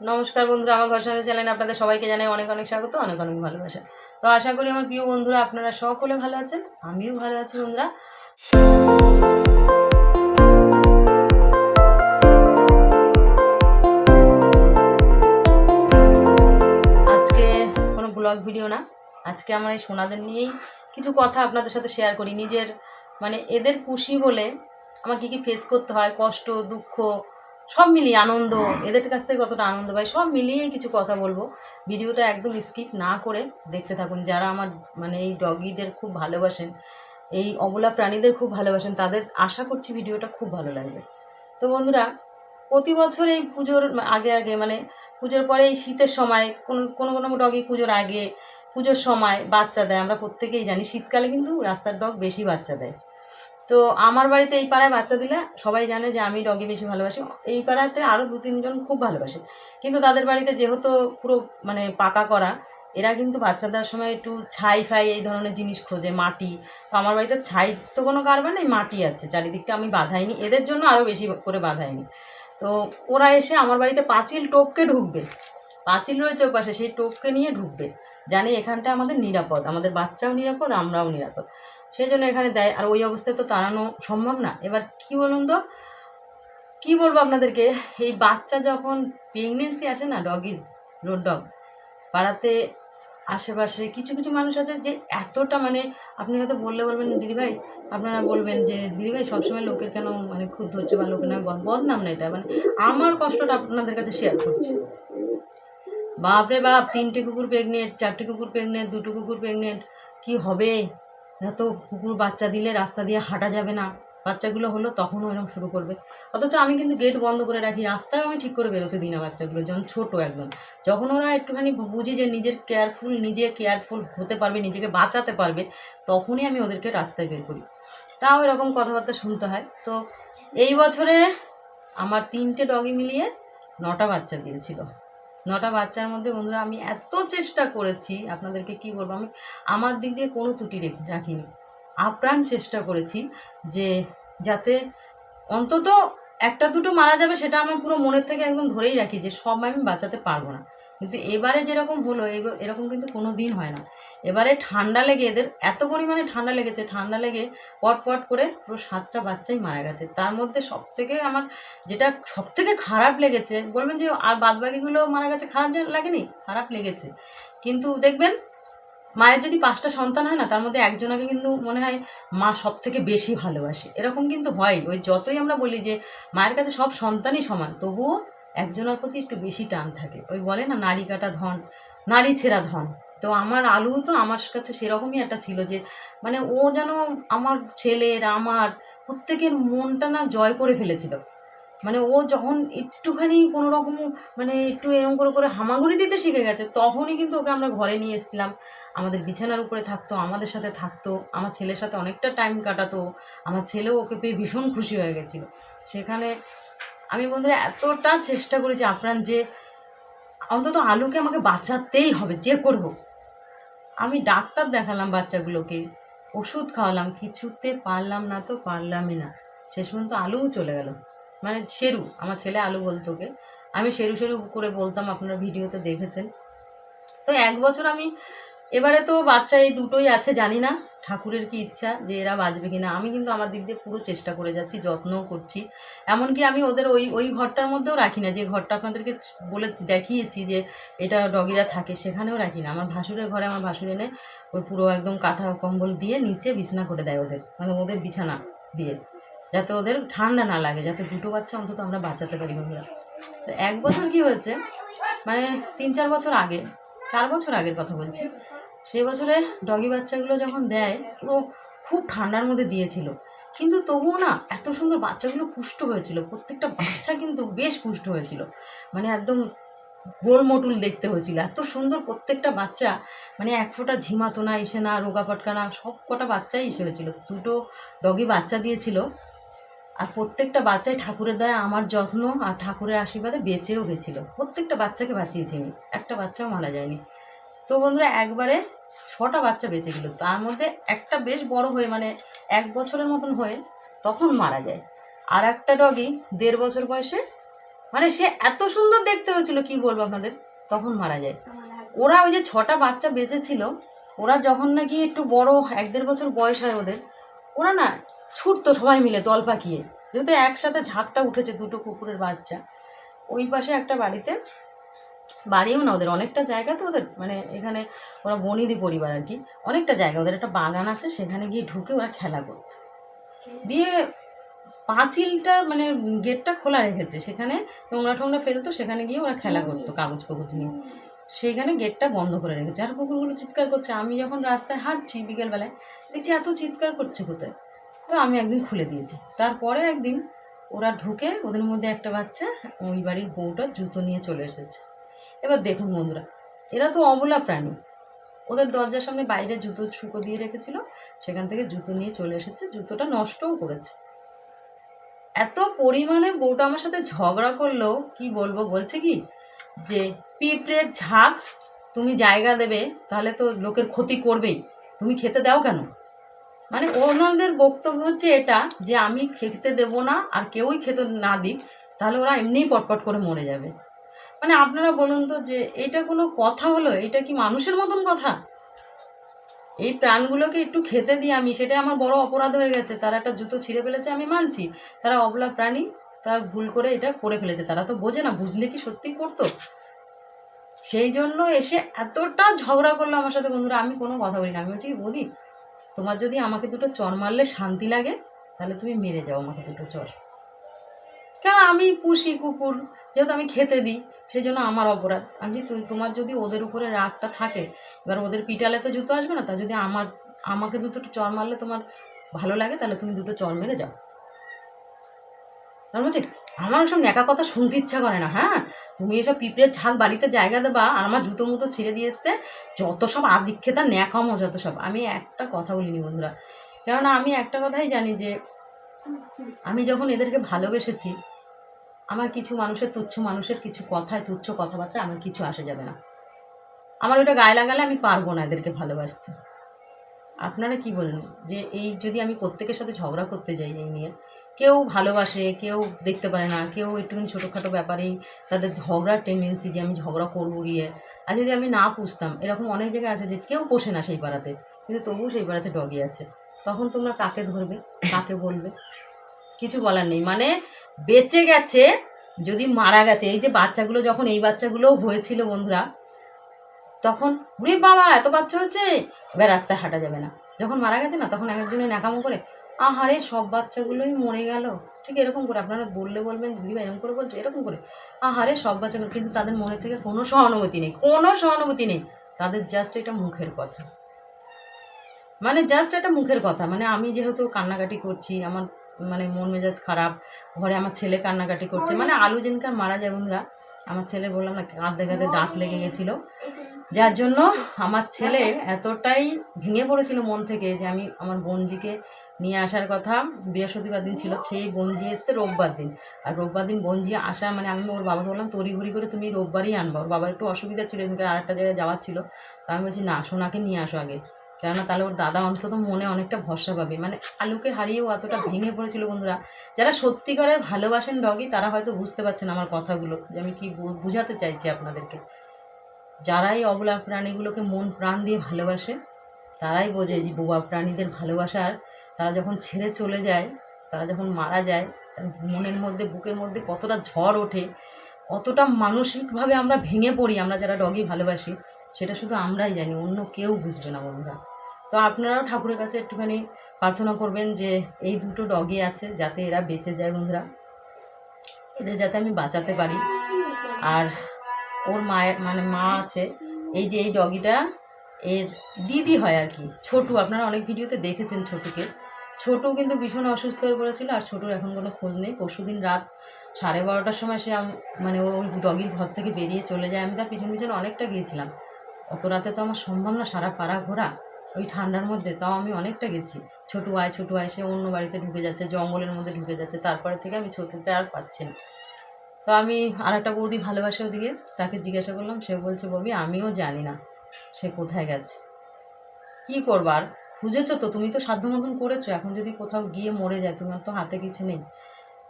নমস্কার বন্ধুরা, আমার ঘর সঙ্গে চ্যানেলে আপনাদের সবাইকে জানাই অনেক অনেক স্বাগত, অনেক অনেক ভালোবাসা। তো আশা করি আমার প্রিয় বন্ধুরা, আপনারা সকলে ভালো আছেন, আমিও ভালো আছি বন্ধুরা। আজকে কোনো ব্লগ ভিডিও না, আজকে আমার এই সোনাদের নিয়েই কিছু কথা আপনাদের সাথে শেয়ার করি। নিজের মানে এদের খুশি বলে আমার কী কী ফেস করতে হয়, কষ্ট, দুঃখ সব মিলিয়ে আনন্দ, এদের কাছ থেকে কতটা আনন্দ পাই, সব মিলিয়ে কিছু কথা বলব। ভিডিওটা একদম স্কিপ না করে দেখতে থাকুন। যারা আমার মানে এই ডগিদের খুব ভালোবাসেন, এই অবলা প্রাণীদের খুব ভালোবাসেন, তাদের আশা করছি ভিডিওটা খুব ভালো লাগবে। তো বন্ধুরা, প্রতি বছর এই পুজোর আগে আগে মানে পুজোর পরে এই শীতের সময়, কোনো কোনো কোনো ডগই পুজোর আগে, পুজোর সময় বাচ্চা দেয়। আমরা প্রত্যেকেই জানি, শীতকালে কিন্তু রাস্তার ডগ বেশি বাচ্চা দেয়। তো আমার বাড়িতে এই পাড়ায় বাচ্চা দিলে সবাই জানে যে আমি ডগি বেশি ভালোবাসি। এই পাড়াতে আরও দু, তিনজন খুব ভালোবাসে। কিন্তু তাদের বাড়িতে যেহেতু পুরো মানে পাকা করা, এরা কিন্তু বাচ্চা দেওয়ার সময় একটু ছাই ফাই এই ধরনের জিনিস খোঁজে, মাটি। তো আমার বাড়িতে ছাই তো কোনো কারবার নেই, মাটি আছে। চারিদিকটা আমি বাঁধাইনি। এদের জন্য আরও বেশি করে বাঁধাইনি। তো ওরা এসে আমার বাড়িতে পাঁচিল টোপকে ঢুকবে। পাঁচিল রয়েছে ওপাশে, সেই টোপকে নিয়ে ঢুকবে। জানি এখানটা আমাদের নিরাপদ। আমাদের বাচ্চাও নিরাপদ, আমরাও নিরাপদ। সেই জন্য এখানে দেয়। আর ওই অবস্থায় তো তাড়ানো সম্ভব না। এবার কি বলুন তো? কী বলব আপনাদেরকে? এই বাচ্চা যখন প্রেগনেন্সি আসে না ডগির রোড ডগ পাড়াতে আশেপাশে কিছু কিছু মানুষ আছে যে এতটা মানে আপনি হয়তো বললে বলবেন দিদিভাই আপনারা বলবেন যে দিদিভাই সবসময় লোকের কেন মানে খুব ধৈর্য বা লোকের না বদনাম না এটা। মানে আমার কষ্টটা আপনাদের কাছে শেয়ার করছি। বাপরে বাপ, তিনটে কুকুর প্রেগনেন্ট চারটে কুকুর প্রেগনেন্ট দুটো কুকুর প্রেগনেন্ট কি হবে? এত কুকুর বাচ্চা দিলে রাস্তা দিয়ে হাঁটা যাবে না। বাচ্চাগুলো হলো তখনও এরকম শুরু করবে। অথচ আমি কিন্তু গেট বন্ধ করে রাখি, রাস্তায় আমি ঠিক করে বেরোতে দিই না বাচ্চাগুলো, যখন ছোটো একদম। যখন ওরা একটুখানি বুঝি যে নিজের কেয়ারফুল নিজে কেয়ারফুল হতে পারবে, নিজেকে বাঁচাতে পারবে, তখনই আমি ওদেরকে রাস্তায় বের করি। তাও এরকম কথাবার্তা শুনতে হয়। তো এই বছরে আমার তিনটে ডগি মিলিয়ে নটা বাচ্চা দিয়েছিল। নটা বাচ্চার মধ্যে বন্ধুরা আমি এত চেষ্টা করেছি, আপনাদেরকে কি বলব, আমি আমার দিক দিয়ে কোনো ত্রুটি রাখিনি। আপ্রাণ চেষ্টা করেছি যে যাতে অন্তত একটা দুটো মারা যাবে সেটা আমার পুরো মনের থেকে একদম ধরেই রাখি যে সব আমি বাঁচাতে পারব না। কিন্তু এবারে যেরকম হলো এরকম কিন্তু কোনো দিন হয় না। এবারে ঠান্ডা লেগে এদের, এত পরিমাণে ঠান্ডা লেগেছে, ঠান্ডা লেগে পট পট করে পুরো সাতটা বাচ্চাই মারা গেছে। তার মধ্যে সব থেকে আমার যেটা সব থেকে খারাপ লেগেছে, বলবেন যে আর বাদবাকিগুলো মারা গেছে, খারাপ লাগেনি? খারাপ লেগেছে। কিন্তু দেখবেন, মায়ের যদি পাঁচটা সন্তান হয় না, তার মধ্যে একজনকে কিন্তু মনে হয় মা সব থেকে বেশি ভালোবাসে। এরকম কিন্তু হয় ওই যতই আমরা বলি যে মায়ের কাছে সব সন্তানই সমান, তবুও একজনের প্রতি একটু বেশি টান থাকে। ওই বলে না, নারী কাটা ধন, নারী ছেঁড়া ধন। তো আমার আলু তো আমার কাছে সেরকমই একটা ছিল যে মানে ও যেন আমার ছেলের, আমার প্রত্যেকের মনটা না জয় করে ফেলেছিল। মানে ও যখন একটুখানি কোনো রকম মানে একটু এরকম করে করে হামাগুড়ি দিতে শিখে গেছে, তখনই কিন্তু ওকে আমরা ঘরে নিয়ে এসেছিলাম। আমাদের বিছানার উপরে থাকতো, আমাদের সাথে থাকতো, আমার ছেলের সাথে অনেকটা টাইম কাটাতো, আমার ছেলেও ওকে পেয়ে ভীষণ খুশি হয়ে গেছিল। সেখানে আমি বন্ধুরা এতটা চেষ্টা করেছি আপনার যে অন্তত আলুকে আমাকে বাঁচাতেই হবে, যে করব। আমি ডাক্তার দেখালাম বাচ্চাগুলোকে, ওষুধ খাওয়ালাম, কিছুতে পারলাম না তো পারলামই না। শেষ পর্যন্ত আলুও চলে গেল। মানে শেরু, আমার ছেলে আলু বলতো ওকে। আমি শেরু শেরু করে বলতাম, আপনারা ভিডিওতে দেখেছেন। তো এক বছর আমি এবারে তো বাচ্চা এই দুটোই আছে, জানি না ঠাকুরের কি ইচ্ছা যে এরা বাঁচবে কিনা। আমি কিন্তু আমার দিক দিয়ে পুরো চেষ্টা করে যাচ্ছি, যত্নও করছি। এমনকি আমি ওদের ওই ওই ঘরটার মধ্যেও রাখি না। যে ঘরটা আপনাদেরকে বলে দেখিয়েছি যে এটা ডগিরা থাকে, সেখানেও রাখি না। আমার ভাসুরের ঘরে আমার ভাসুর এনে ওই পুরো একদম কাঁথা কম্বল দিয়ে নিচে বিছনা করে দেয় ওদের মানে ওদের বিছানা দিয়ে। যাতে ওদের ঠান্ডা না লাগে, যাতে দুটো বাচ্চা অন্তত আমরা বাঁচাতে পারি বন্ধুরা তো এক বছর কি হয়েছে? মানে তিন, চার বছর আগে, চার বছর আগের কথা বলছি সেই বছরে ডগি বাচ্চাগুলো যখন দেয়, পুরো খুব ঠান্ডার মধ্যে দিয়েছিল। কিন্তু তবুও না এত সুন্দর বাচ্চাগুলো পুষ্ট হয়েছিল। প্রত্যেকটা বাচ্চা কিন্তু বেশ পুষ্ট হয়েছিল। মানে একদম গোল মটুল দেখতে হয়েছিল। এত সুন্দর প্রত্যেকটা বাচ্চা মানে এক ফোঁটা ঝিমাতো না এসে না রোগা পটকা না সব কটা বাচ্চাই এসে হয়েছিল। দুটো ডগি বাচ্চা দিয়েছিল। আর প্রত্যেকটা বাচ্চাই ঠাকুরের দয়া, আমার যত্ন আর ঠাকুরের আশীর্বাদে বেঁচেও গেছিল। প্রত্যেকটা বাচ্চাকে বাঁচিয়েছি আমি। একটা বাচ্চাও মারা যায়নি। তো বন্ধুরা, একবারে ছটা বাচ্চা বেঁচে গেল। তার মধ্যে একটা বেশ বড় হয়ে মানে এক বছরের মতন হয়ে তখন মারা যায়। আর একটা ডগি দেড় বছর বয়সে মানে সে এত সুন্দর দেখতে হয়েছিল, কি বলব আপনাদের? তখন মারা যায়। ওরা ওই যে ছটা বাচ্চা বেঁচেছিল, ওরা যখন নাকি একটু বড়, এক দেড় বছর বয়স হয় ওদের, ওরা না ছুটতো সবাই মিলে দল পাকিয়ে। যেহেতু একসাথে ঝাঁকটা উঠেছে দুটো কুকুরের বাচ্চা, ওই পাশে একটা বাড়িতে বাড়িও না, ওদের অনেকটা জায়গা তো ওদের মানে এখানে ওরা বনিদি পরিবার আর কি, অনেকটা জায়গা, ওদের একটা বাগান আছে, সেখানে গিয়ে ঢুকে ওরা খেলা করতো। দিয়ে পাঁচিলটা মানে গেটটা খোলা রেখেছে, সেখানে নোংরা টোংরা ফেলতো, সেখানে গিয়ে ওরা খেলা করতো, কাগজ কাগজ নিয়ে। সেইখানে গেটটা বন্ধ করে রেখেছে, আর কুকুরগুলো চিৎকার করছে, আমি যখন রাস্তায় হাঁটছি বিকেলবেলায়, দেখছি এত চিৎকার করছে কোথায়? তো আমি একদিন খুলে দিয়েছি। তারপরে একদিন ওরা ঢুকে, ওদের মধ্যে একটা বাচ্চা, ওই বাড়ির বউটা জুতো নিয়ে চলে এসেছে। এবার দেখুন বন্ধুরা, এরা তো অবলা প্রাণী। ওদের দরজার সামনে বাইরে জুতো শুকো দিয়ে রেখেছিল, সেখান থেকে জুতো নিয়ে চলে এসেছে, জুতোটা নষ্টও করেছে। এত পরিমাণে বউটা আমার সাথে ঝগড়া করল কি বলব, বলছে কি? যে পিঁপড়ের ঝাঁক তুমি জায়গা দেবে, তাহলে তো লোকের ক্ষতি করবেই। তুমি খেতে দাও কেন? মানে ওনাদের বক্তব্য হচ্ছে এটা, যে আমি খেতে দেব না, আর কেউই খেতে না দিক, তাহলে ওরা এমনিই পটপট করে মরে যাবে। মানে আপনারা বলুন তো যে এটা কোনো কথা হলো? এটা কি মানুষের মতন কথা? এই প্রাণগুলোকে একটু খেতে দিই আমি সেটা আমার বড় অপরাধ হয়ে গেছে। তারা একটা জুতো ছিঁড়ে ফেলেছে আমি মানছি। তারা অবলা প্রাণী, তার ভুল করে এটা করে ফেলেছে। তারা তো বোঝে না, বুঝলে কি সত্যি করতো? সেই জন্য এসে এতটা ঝগড়া করল আমার সাথে, বন্ধুরা, আমি কোনো কথা বলি না আমি বলছি বৌদি, তোমার যদি আমাকে দুটো চর মারলে শান্তি লাগে, তাহলে তুমি মেরে যাও আমাকে দুটো চর। আমি পুষি কুকুর, যেহেতু আমি খেতে দিই সেই জন্য আমার অপরাধ। আমি তুই তোমার যদি ওদের উপরে রাগটা থাকে, এবার ওদের পিটালে তো জুতো আসবে না, তা যদি আমার, আমাকে দুটো চর মারলে তোমার ভালো লাগে, তাহলে তুমি দুটো চর মেরে যাও। আমি বলছি আমার সব ন্যাকা কথা শুনতে ইচ্ছা করে না হ্যাঁ? তুমি এসব পিঁপড়ের ঝাঁক বাড়িতে জায়গা দেবা, আর আমার জুতো মুতো ছিঁড়ে দিয়ে এসতে যত সব আদিক্ষেতা ন্যাকামো যত সব, আমি একটা কথা বলিনি বন্ধুরা। কেননা আমি একটা কথাই জানি যে, আমি যখন এদেরকে ভালোবেসেছি আমার কিছু মানুষের তুচ্ছ মানুষের কিছু কথায় তুচ্ছ কথাবার্তা আমার কিছু আসে যাবে না। আমার ওটা গায়ে লাগালে আমি পারব না এদেরকে ভালোবাসতে। আপনারা কি বলেন? যে এই যদি আমি প্রত্যেকের সাথে ঝগড়া করতে যাই এই নিয়ে, কেউ ভালোবাসে, কেউ দেখতে পারে না, কেউ একটুখানি ছোটোখাটো ব্যাপারেই তাদের ঝগড়ার টেন্ডেন্সি যে আমি ঝগড়া করব গিয়ে, আর যদি আমি না পুষতাম, এরকম অনেক জায়গায় আছে যে কেউ পোষে না সেই পাড়াতে, কিন্তু তবুও সেই পাড়াতে ডগি আছে। তখন তোমরা কাকে ধরবে, কাকে বলবে? কিছু বলার নেই। মানে বেঁচে গেছে, যদি মারা গেছে, এই যে বাচ্চাগুলো যখন, এই বাচ্চাগুলোও হয়েছিল বন্ধুরা, তখন উরে বাবা, এত বাচ্চা হচ্ছে এবার রাস্তায় হাঁটা যাবে না। যখন মারা গেছে না, তখন একজনে ন্যাকামো করে, আহারে, সব বাচ্চাগুলোই মরে গেল। ঠিক এরকম করে, আপনারা বললে বলবেন দিদিভাই এরকম করে বলছো? এরকম করে, আহারে, সব বাচ্চাগুলো। কিন্তু তাদের মনে থেকে কোনো সহানুভূতি নেই, কোনো সহানুভূতি নেই। তাদের জাস্ট এটা মুখের কথা। মানে জাস্ট একটা মুখের কথা। মানে আমি যেহেতু কান্নাকাটি করছি, আমার মানে মন মেজাজ খারাপ, ঘরে আমার ছেলে কান্নাকাটি করছে মানে আলু যেদিনকার মারা যায় বন্ধুরা, আমার ছেলে বললাম না, কাঁদতে কাঁদতে দাঁত লেগে গেছিল। যার জন্য আমার ছেলে এতটাই ভেঙে পড়েছিল মন থেকে যে আমি আমার বোনজিকে নিয়ে আসার কথা বৃহস্পতিবার দিন ছিল, সেই বোনজি এসছে রোববার দিন। আর রোববার দিন বোনজি আসা মানে আমি ওর বাবাকে বললাম, তড়িঘড়ি করে তুমি রোববারই আনবা। ওর বাবার একটু অসুবিধা ছিল আর একটা জায়গায় যাওয়ার ছিল। তা আমি বলছি, না, সোনাকে নিয়ে আসো আগে। কেননা তাহলে ওর দাদা অন্তত মনে অনেকটা ভরসা পাবে। মানে আলুকে হারিয়েও এতটা ভেঙে পড়েছিল বন্ধুরা। যারা সত্যিকারের ভালোবাসেন ডগি, তারা হয়তো বুঝতে পারছেন আমার কথাগুলো, যে আমি কি বুঝাতে চাইছি আপনাদেরকে। যারাই অবলা প্রাণীগুলোকে মন প্রাণ দিয়ে ভালোবাসে, তারাই বোঝে যে বোবা প্রাণীদের ভালোবাসার তারা যখন ছেড়ে চলে যায়, তারা যখন মারা যায় মনের মধ্যে, বুকের মধ্যে কতটা ঝড় ওঠে, কতটা মানসিকভাবে আমরা ভেঙে পড়ি আমরা যারা ডগি ভালোবাসি সেটা শুধু আমরাই জানি, অন্য কেউ বুঝবে না বন্ধুরা। তো আপনারাও ঠাকুরের কাছে একটুখানি প্রার্থনা করবেন যে এই দুটো ডগি আছে যাতে এরা বেঁচে যায় বন্ধুরা। এদের যাতে আমি বাঁচাতে পারি। আর ওর মায়ের মানে মা আছে, এই যে এই ডগিটা এর দিদি হয় আর কি, ছোটু। আপনারা অনেক ভিডিওতে দেখেছেন ছোটুকে। ছোটু কিন্তু ভীষণ অসুস্থ হয়ে পড়েছিল আর ছোটুর এখন কোনো খোঁজ নেই। পরশুদিন রাত সাড়ে বারোটার সময় সে মানে ও ডগির ঘর থেকে বেরিয়ে চলে যায়। আমি তার পিছন পিছনে অনেকটা গিয়েছিলাম। অত রাতে তো আমার সম্ভব না, সারা পাড়া ঘোরা। ওই ঠান্ডার মধ্যে তাও আমি অনেকটা গেছি। ছোটু আয় ছোটু আয়, সে অন্য বাড়িতে ঢুকে যাচ্ছে, জঙ্গলের মধ্যে ঢুকে যাচ্ছে। তারপরে থেকে আমি ছোটুকে আর পাচ্ছি না। তো আমি আর একটা বৌদি ভালোবাসে ওদিকে, তাকে জিজ্ঞাসা করলাম, সে বলছে, ববি, আমিও জানি না সে কোথায় গেছে। কি করবার? খুঁজেছো তো? তুমি তো সাধ্য মতন করেছ। এখন যদি কোথাও গিয়ে মরে যায়, তোমার তো হাতে কিছু নেই।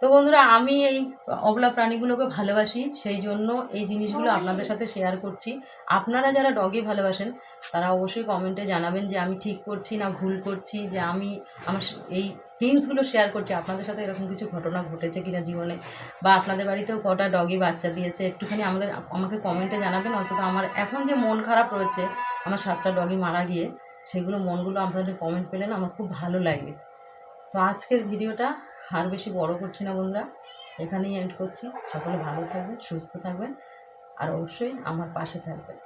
তো বন্ধুরা, আমি এই অবলা প্রাণীগুলোকে ভালোবাসি, সেই জন্য এই জিনিসগুলো আপনাদের সাথে শেয়ার করছি। আপনারা যারা ডগি ভালোবাসেন, তারা অবশ্যই কমেন্টে জানাবেন যে আমি ঠিক করছি না ভুল করছি, যে আমি আমার এই ফিলিংসগুলো শেয়ার করছি। আপনাদের সাথে এরকম কিছু ঘটনা ঘটেছে কিনা জীবনে? বা আপনাদের বাড়িতেও কটা ডগি বাচ্চা দিয়েছে? একটুখানি আমাদের, আমাকে কমেন্টে জানাবেন। অন্তত আমার এখন যে মন খারাপ রয়েছে, আমার সাতটা ডগি মারা গিয়ে, সেগুলো মনগুলো আপনাদের কমেন্ট পেলেন আমার খুব ভালো লাগে। তো আজকের ভিডিওটা আর বেশি বড় করছি না বন্ধুরা। এখানেই এন্ড করছি। সকলে ভালো থাকবেন, সুস্থ থাকবেন। আর অবশ্যই আমার পাশে থাকবেন।